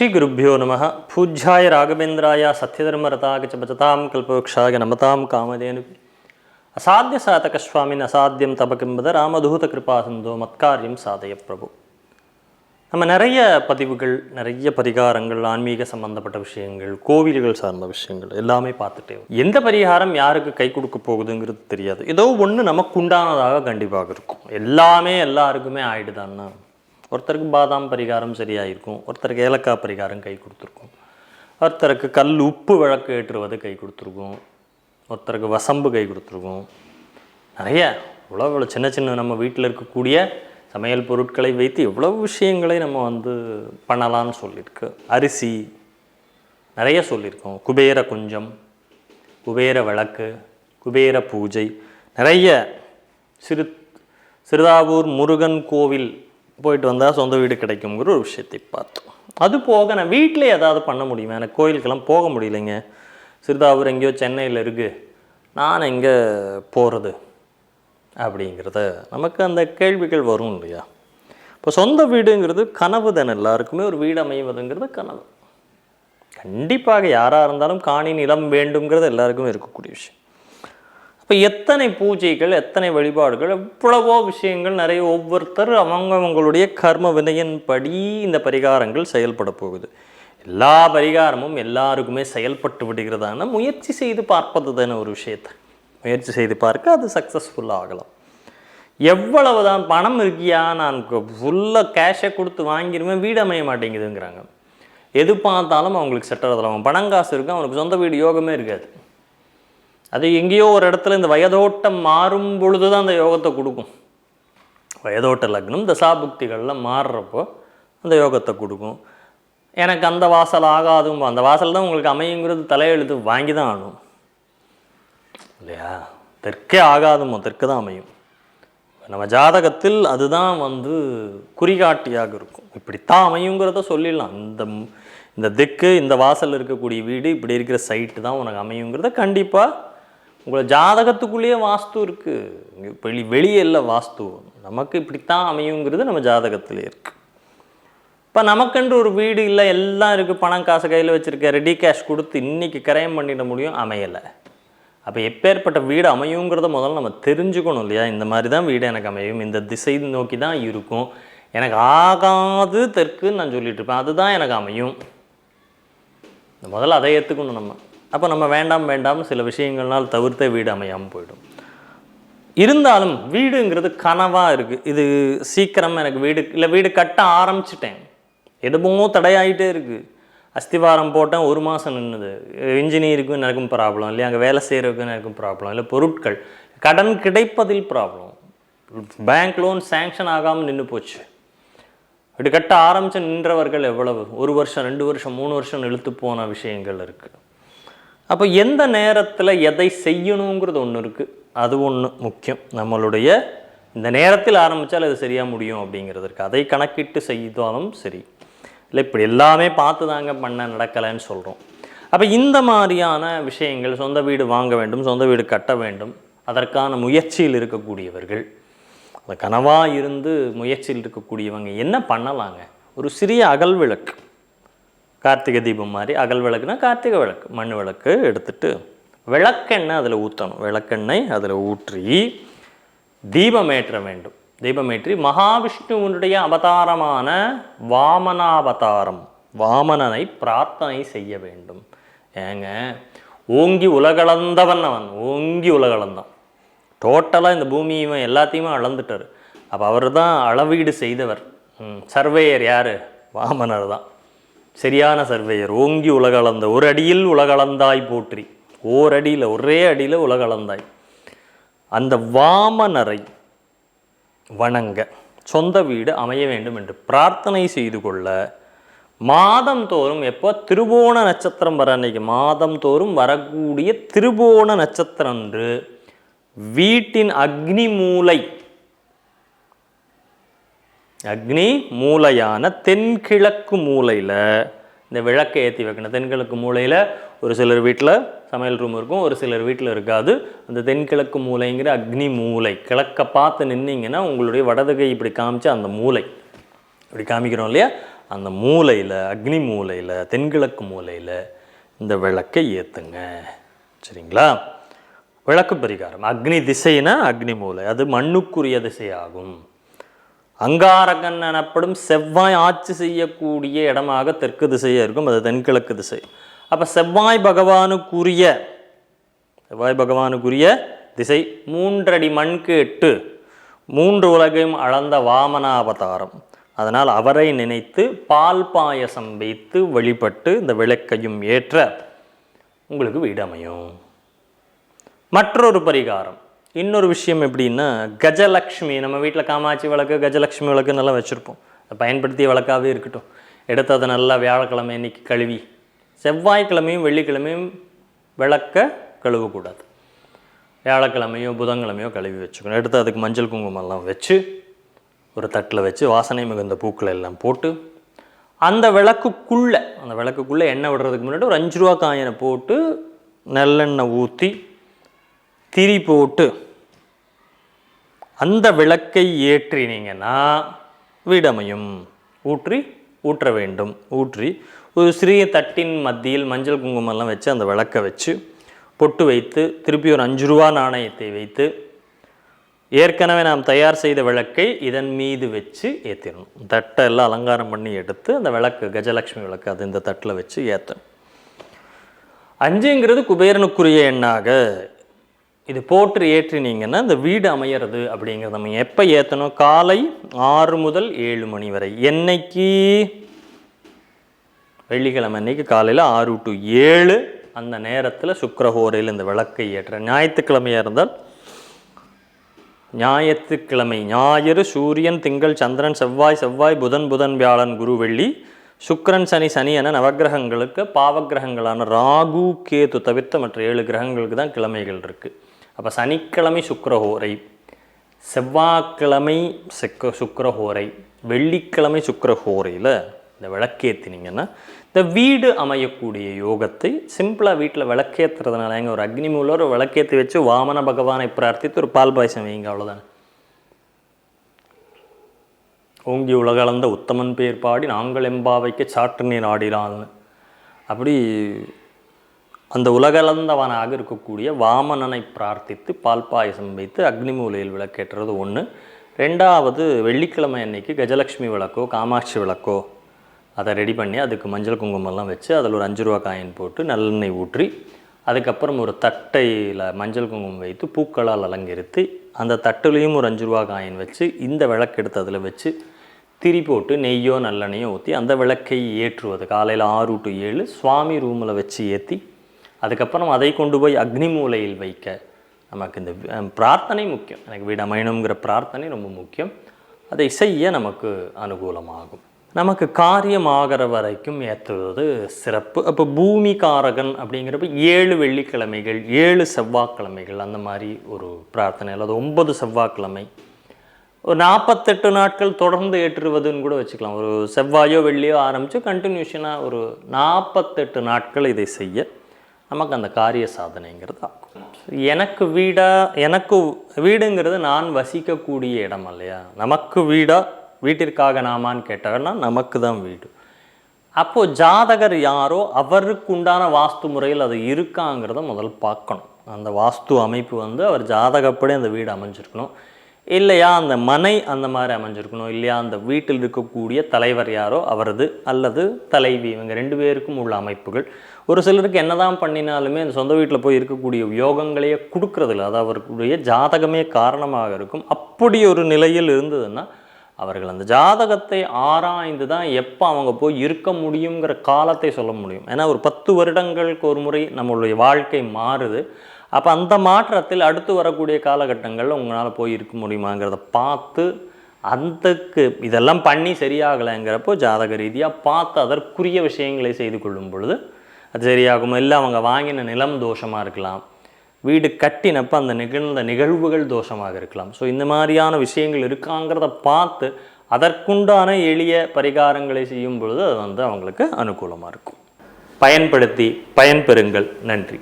ஸ்ரீ குருப்பியோ நம பூஜ்யாய ராகவேந்திராய சத்யதர்மரதாக ச பஜதாம் கல்பவృక్షாய நமதாம் காமதேனு அசாத்திய சாதக சுவாமின் அசாத்தியம் தபகிம்பத ராமதூத கிருபாசந்தோ மத்காரியம் சாதய பிரபு நம்ம நிறைய பதிவுகள் நிறைய பரிகாரங்கள் ஆன்மீக சம்பந்தப்பட்ட விஷயங்கள் கோவில்கள் சார்ந்த விஷயங்கள் எல்லாமே பார்த்துட்டே எந்த பரிகாரம் யாருக்கு கை கொடுக்க போகுதுங்கிறது தெரியாது. ஏதோ ஒன்று நமக்கு உண்டானதாக கண்டிப்பாக இருக்கும். எல்லாமே எல்லாருக்குமே ஆயிடுதான்னா? ஒருத்தருக்கு பாதாம் பரிகாரம் சரியாயிருக்கும் ஒருத்தருக்கு ஏலக்காய் பரிகாரம் கை கொடுத்துருக்கும். ஒருத்தருக்கு கல் உப்பு விளக்கு ஏற்றுவது கை கொடுத்துருக்கும். ஒருத்தருக்கு வசம்பு கை கொடுத்துருக்கும். நிறைய இவ்வளோ இவ்வளோ சின்ன சின்ன நம்ம வீட்டில் இருக்கக்கூடிய சமையல் பொருட்களை வைத்து எவ்வளவு விஷயங்களை நம்ம வந்து பண்ணலாம்னு சொல்லியிருக்கு. அரிசி நிறைய சொல்லியிருக்கோம். குபேர குஞ்சம் குபேர விளக்கு குபேர பூஜை நிறைய. சிறு சிறுதாவூர் முருகன் கோவில் போயிட்டு வந்தால் சொந்த வீடு கிடைக்குங்கிற ஒரு விஷயத்தை பார்த்தோம். அது போக நான் வீட்டிலே ஏதாவது பண்ண முடியுமா? எனக்கு கோயிலுக்கெல்லாம் போக முடியலைங்க. சிறுதாவூர் எங்கேயோ சென்னையில் இருக்குது நான் எங்கே போகிறது அப்படிங்கிறத நமக்கு அந்த கேள்விகள் வரும் இல்லையா? இப்போ சொந்த வீடுங்கிறது கனவு தானே எல்லாருக்குமே. ஒரு வீடு அமைவதுங்கிறது கனவு. கண்டிப்பாக யாராக இருந்தாலும் காணி நிலம் வேண்டுங்கிறது எல்லாருக்குமே இருக்கக்கூடிய விஷயம். இப்போ எத்தனை பூஜைகள் எத்தனை வழிபாடுகள் எவ்வளவோ விஷயங்கள் நிறைய ஒவ்வொருத்தர் அவங்க அவங்களுடைய கர்ம வினையின்படி இந்த பரிகாரங்கள் செயல்பட போகுது. எல்லா பரிகாரமும் எல்லாருக்குமே செயல்பட்டு விடுகிறதான முயற்சி செய்து பார்ப்பது தானே ஒரு விஷயத்தை. முயற்சி செய்து பார்க்க அது சக்ஸஸ்ஃபுல் ஆகலாம். எவ்வளவு தான் பணம் இருக்கியா நான் ஃபுல்லாக கேஷை கொடுத்து வாங்கிடுவேன் வீடு அமைய மாட்டேங்குதுங்கிறாங்க. எது பார்த்தாலும் அவங்களுக்கு செட் ஆகுது. அவன் பணம் காசு இருக்கும் அவனுக்கு சொந்த வீடு யோகமே இருக்காது. அது எங்கேயோ ஒரு இடத்துல இந்த வயதோட்டம் மாறும் பொழுது தான் அந்த யோகத்தை கொடுக்கும். வயதோட்ட லக்னம் தசாபுக்திகளில் மாறுறப்போ அந்த யோகத்தை கொடுக்கும். எனக்கு அந்த வாசல் ஆகாதும் அந்த வாசல் தான் உங்களுக்கு அமையுங்கிறது தலையெழுத்து வாங்கி தான் ஆகணும். இல்லையா? தெற்கே ஆகாதுமோ தெற்கு தான் அமையும். நம்ம ஜாதகத்தில் அதுதான் வந்து குறிகாட்டியாக இருக்கும். இப்படித்தான் அமையுங்கிறத சொல்லிடலாம். இந்த இந்த திக்கு இந்த வாசல் இருக்கக்கூடிய வீடு இப்படி இருக்கிற சைட்டு தான் உனக்கு அமையுங்கிறத கண்டிப்பாக உங்களை ஜாதகத்துக்குள்ளேயே வாஸ்து இருக்குது வெளி வெளியே இல்லை வாஸ்து. நமக்கு இப்படித்தான் அமையுங்கிறது நம்ம ஜாதகத்திலே இருக்குது இப்போ நமக்குன்ற ஒரு வீடு இல்லை எல்லாம் இருக்குது பணம் காசு கையில் வச்சுருக்க ரெடி கேஷ் கொடுத்து இன்றைக்கி கிரயம் பண்ணிட முடியும் அமையலை. அப்போ எப்பேற்பட்ட வீடு அமையுங்கிறத முதல்ல நம்ம தெரிஞ்சுக்கணும் இல்லையா? இந்த மாதிரி தான் வீடு எனக்கு அமையும். இந்த திசை நோக்கி தான் இருக்கும். எனக்கு ஆகாது தெற்குன்னு நான் சொல்லிகிட்ருப்பேன் அதுதான் எனக்கு அமையும். முதல்ல அதை ஏற்றுக்கணும் நம்ம. அப்போ நம்ம வேண்டாம் வேண்டாம் சில விஷயங்கள்னால் தவிர்த்த வீடு அமையாமல் போயிடும். இருந்தாலும் வீடுங்கிறது கனவாக இருக்குது இது சீக்கிரமாக எனக்கு வீடு இல்லை வீடு கட்ட ஆரம்பிச்சிட்டேன். எதுவும் தடையாகிட்டே இருக்குது அஸ்திவாரம் போட்டேன் ஒரு மாதம் நின்றுது இன்ஜினியருக்கும் எனக்கும் ப்ராப்ளம் இல்லையா அங்கே வேலை செய்கிறதுக்கும் எனக்கும் ப்ராப்ளம் இல்லை பொருட்கள். கடன் கிடைப்பதில் ப்ராப்ளம் பேங்க் லோன் சேங்ஷன் ஆகாமல் நின்று போச்சு. இப்படி கட்ட ஆரம்பித்து நின்றவர்கள் எவ்வளவு? ஒரு வருஷம் ரெண்டு வருஷம் மூணு வருஷம் இழுத்து போன விஷயங்கள் இருக்குது அப்போ எந்த நேரத்தில் எதை செய்யணுங்கிறது ஒன்று இருக்குது அது ஒன்று முக்கியம். நம்மளுடைய இந்த நேரத்தில் ஆரம்பித்தால் அது சரியாக முடியும் அப்படிங்கிறது இருக்குது அதை கணக்கிட்டு செய்தாலும் சரி. இல்லை இப்படி எல்லாமே பார்த்து தாங்க பண்ண நடக்கலைன்னு சொல்கிறோம் அப்போ இந்த மாதிரியான விஷயங்கள் சொந்த வீடு வாங்க வேண்டும் சொந்த வீடு கட்ட வேண்டும் அதற்கான முயற்சியில் இருக்கக்கூடியவர்கள் அந்த கனவாக இருந்து முயற்சியில் இருக்கக்கூடியவங்க என்ன பண்ணலாங்க? ஒரு சிறிய அகல் விளக்கு. கார்த்திகை தீபம் மாதிரி அகல் விளக்குனா கார்த்திகை விளக்கு. மண் விளக்கு எடுத்துட்டு விளக்கெண்ணெய் அதில் ஊற்றணும் விளக்கெண்ணெய் அதில் ஊற்றி தீபமேற்ற வேண்டும். தீபமேற்றி மகாவிஷ்ணுவனுடைய அவதாரமான வாமனாவதாரம் வாமனனை பிரார்த்தனை செய்ய வேண்டும். ஏங்க ஓங்கி உலகளந்தவன் அவன். ஓங்கி உலகளந்தான். டோட்டலாக இந்த பூமியும் எல்லாத்தையுமே அளந்துட்டார். அப்போ அவர் தான் அளவீடு செய்தவர். ம், சர்வேயர் யார்? வாமனர் தான். சரியான சர்வேயர். ஓங்கி உலகளந்த ஒரு அடியில் உலகளந்தாய் போற்றி. ஓர் அடியில் ஒரே அடியில் உலகளந்தாய். அந்த வாமனரை வணங்க சொந்த வீடு அமைய வேண்டும் என்று பிரார்த்தனை செய்து கொள்ள மாதம் தோறும் எப்போ? திருவோண நட்சத்திரம் வர அன்னைக்கு மாதம் தோறும் வரக்கூடிய திருவோண நட்சத்திரம் அன்று வீட்டின் அக்னி மூலை அக்னி மூலையான தென்கிழக்கு மூலையில் இந்த விளக்கை ஏற்றி வைக்கணும். தென்கிழக்கு மூலையில் ஒரு சிலர் வீட்டில் சமையல் ரூம் இருக்கும் ஒரு சிலர் வீட்டில் இருக்காது. அந்த தென்கிழக்கு மூலைங்கிற அக்னி மூலை கிழக்க பார்த்து நின்னீங்கன்னா உங்களுடைய வடதுகை இப்படி காமிச்சு அந்த மூலை இப்படி காமிக்கிறோம் இல்லையா? அந்த மூலையில் அக்னி மூலையில் தென்கிழக்கு மூலையில் இந்த விளக்கை ஏற்றுங்க சரிங்களா? விளக்கு பரிகாரம். அக்னி திசைனா அக்னி மூலை அது மண்ணுக்குரிய திசையாகும். அங்காரகன் எனப்படும் செவ்வாய் ஆட்சி செய்யக்கூடிய இடமாக தெற்கு திசையாக இருக்கும் அது தென்கிழக்கு திசை. அப்போ செவ்வாய் பகவானுக்குரிய செவ்வாய் பகவானுக்குரிய திசை மூன்றடி மண் கேட்டு மூன்று உலகையும் அளந்த வாமனாவதாரம். அதனால் அவரை நினைத்து பால் பாயசம் வைத்து வழிபட்டு இந்த விளக்கையும் ஏற்ற உங்களுக்கு வீடமையும் மற்றொரு பரிகாரம். இன்னொரு விஷயம் எப்படின்னா கஜலக்ஷ்மி நம்ம வீட்டில் காமாட்சி விளக்கு கஜலக்ஷ்மி விளக்கு நல்லா வச்சுருப்போம். அதை பயன்படுத்திய விளக்காகவே இருக்கட்டும். எடுத்து அதை நல்லா வியாழக்கிழமை இன்றைக்கி கழுவி செவ்வாய்க்கிழமையும் வெள்ளிக்கிழமையும் விளக்க கழுவக்கூடாது. வியாழக்கிழமையோ புதன்கிழமையோ கழுவி வச்சுக்கணும். எடுத்து அதுக்கு மஞ்சள் குங்குமம்லாம் வச்சு ஒரு தட்டில் வச்சு வாசனை மிகுந்த பூக்களை எல்லாம் போட்டு அந்த விளக்குக்குள்ளே அந்த விளக்குக்குள்ளே எண்ணெய் விடுறதுக்கு முன்னாடி ஒரு அஞ்சு ரூபா காயினை போட்டு நல்லெண்ணெய் ஊற்றி திரி போட்டு அந்த விளக்கை ஏற்றினீங்கன்னா வீடமையும். ஊற்றி ஊற்ற வேண்டும். ஊற்றி ஒரு சிறிய தட்டின் மத்தியில் மஞ்சள் குங்குமம்லாம் வச்சு அந்த விளக்கை வச்சு பொட்டு வைத்து திருப்பி ஒரு அஞ்சு ரூபா நாணயத்தை வைத்து ஏற்கனவே நாம் தயார் செய்த விளக்கை இதன் மீது வச்சு ஏற்றிடணும் தட்டை எல்லாம் அலங்காரம் பண்ணி எடுத்து அந்த விளக்கு கஜலட்சுமி விளக்கு அது இந்த தட்டில் வச்சு ஏற்றணும். அஞ்சுங்கிறது குபேரனுக்குரிய எண்ணாக இது போட்டு ஏற்றினீங்கன்னா இந்த வீடு அமையிறது அப்படிங்கிறத நம்ம எப்போ ஏற்றணும் காலை ஆறு முதல் ஏழு மணி வரை. என்னைக்கு? வெள்ளிக்கிழமை அன்னைக்கு காலையில் ஆறு டு ஏழு அந்த நேரத்தில் சுக்கரஹோரையில் இந்த விளக்கை ஏற்ற. ஞாயிற்றுக்கிழமையாக இருந்தால் ஞாயிற்றுக்கிழமை ஞாயிறு சூரியன் திங்கள் சந்திரன் செவ்வாய் செவ்வாய் புதன் புதன் வியாழன் குரு வெள்ளி சுக்கரன் சனி சனி என நவக்கிரகங்களுக்கு பாவக்கிரகங்களான ராகு கேது தவிர்த்த மற்ற ஏழு கிரகங்களுக்கு தான் கிழமைகள் இருக்குது அப்போ சனிக்கிழமை சுக்கரஹோரை செவ்வாய்க்கிழமை செக்க சுக்கரஹோரை வெள்ளிக்கிழமை சுக்கரஹோரையில் இந்த விளக்கேற்றினீங்கன்னா இந்த வீடு அமையக்கூடிய யோகத்தை சிம்பிளாக வீட்டில் விளக்கேற்றுறதுனால எங்கள் ஒரு அக்னி மூலம் ஒரு விளக்கேற்றி வச்சு வாமன பகவானை பிரார்த்தித்து ஒரு பால் பாயசம் வைங்க அவ்வளோதானே ஓங்கி உலகளந்த உத்தமன் பேர் பாடி நாங்கள் எம்பாவைக்கு சாற்று நீர் ஆடினான்னு அப்படி அந்த உலகளந்தவனாக இருக்கக்கூடிய வாமனனை பிரார்த்தித்து பால் பாயசம் வைத்து அக்னி மூலையில் விளக்கேற்றுறது ஒன்று ரெண்டாவது வெள்ளிக்கிழமை அன்னைக்கு கஜலட்சுமி விளக்கோ காமாட்சி விளக்கோ அதை ரெடி பண்ணி அதுக்கு மஞ்சள் குங்குமம்லாம் வச்சு அதில் ஒரு அஞ்சு ரூபா காயின் போட்டு நல்லெண்ணெய் ஊற்றி அதுக்கப்புறம் ஒரு தட்டையில் மஞ்சள் குங்குமம் வைத்து பூக்களால் அலங்கரித்து அந்த தட்டுலேயும் ஒரு அஞ்சு ரூபா காயின் வச்சு இந்த விளக்கு எடுத்து அதில் வச்சு திரி போட்டு நெய்யோ நல்லெண்ணெயோ ஊற்றி அந்த விளக்கை ஏற்றுவது. காலையில் ஆறு டு ஏழு சுவாமி ரூமில் வச்சு ஏற்றி அதுக்கப்புறம் அதை கொண்டு போய் அக்னி மூலையில் வைக்க. நமக்கு இந்த பிரார்த்தனை முக்கியம். எனக்கு வீடு அமையணுங்கிற பிரார்த்தனை ரொம்ப முக்கியம். அதை செய்ய நமக்கு அனுகூலமாகும். நமக்கு காரியமாகிற வரைக்கும் ஏற்றுவது சிறப்பு. அப்போ பூமி காரகன் அப்படிங்கிறப்ப ஏழு வெள்ளிக்கிழமைகள் ஏழு செவ்வாய்க்கிழமைகள் அந்த மாதிரி ஒரு பிரார்த்தனை. அல்லது ஒன்பது செவ்வாய்க்கிழமை. ஒரு நாற்பத்தெட்டு நாட்கள் தொடர்ந்து ஏற்றுவதுன்னு கூட வச்சுக்கலாம். ஒரு செவ்வாயோ வெள்ளியோ ஆரம்பித்து கண்டினியூஷனாக ஒரு நாற்பத்தெட்டு நாட்கள் இதை செய்ய. நமக்கு அந்த காரிய சாதனைங்கிறது ஆகும். எனக்கு வீடா எனக்கு வீடுங்கிறது நான் வசிக்கக்கூடிய இடம் இல்லையா? நமக்கு வீடா வீட்டிற்காக நாமான்னு கேட்டாங்கன்னா நமக்கு தான் வீடு. அப்போது ஜாதகர் யாரோ அவருக்கு உண்டான வாஸ்து முறையில் அது இருக்காங்கிறத முதல் பார்க்கணும். அந்த வாஸ்து அமைப்பு வந்து அவர் ஜாதகப்படி அந்த வீடு அமைஞ்சிருக்கணும். இல்லையா அந்த மனை அந்த மாதிரி அமைஞ்சிருக்கணும். இல்லையா அந்த வீட்டில் இருக்கக்கூடிய தலைவர் யாரோ அவரது அல்லது தலைவி இவங்க ரெண்டு பேருக்கும் உள்ள அமைப்புகள். ஒரு சிலருக்கு என்னதான் பண்ணினாலுமே அந்த சொந்த வீட்டில் போய் இருக்கக்கூடிய யோகங்களையே கொடுக்கறதில்ல. அது அவருடைய ஜாதகமே காரணமாக இருக்கும். அப்படி ஒரு நிலையில் இருந்ததுன்னா அவர்கள் அந்த ஜாதகத்தை ஆராய்ந்து தான் எப்போ அவங்க போய் இருக்க முடியுங்கிற காலத்தை சொல்ல முடியும். ஏன்னா ஒரு பத்து வருடங்களுக்கு ஒரு முறை நம்மளுடைய வாழ்க்கை மாறுது. அப்போ அந்த மாற்றத்தில் அடுத்து வரக்கூடிய காலகட்டங்களில் உங்களால் போய் இருக்க முடியுமாங்கிறத பார்த்து அந்தக்கு இதெல்லாம் பண்ணி சரியாகலைங்கிறப்போ ஜாதக ரீதியாக பார்த்து அதற்குரிய விஷயங்களை செய்து கொள்ளும் பொழுது அது சரியாகும்? இல்லை அவங்க வாங்கின நிலம் தோஷமாக இருக்கலாம். வீடு கட்டினப்போ அந்த நிகழ்ந்த நிகழ்வுகள் தோஷமாக இருக்கலாம். ஸோ இந்த மாதிரியான விஷயங்கள் இருக்காங்கிறத பார்த்து அதற்குண்டான எளிய பரிகாரங்களை செய்யும் பொழுது அது வந்து அவங்களுக்கு அனுகூலமாக இருக்கும். பயன்படுத்தி பயன்பெறுங்கள். நன்றி.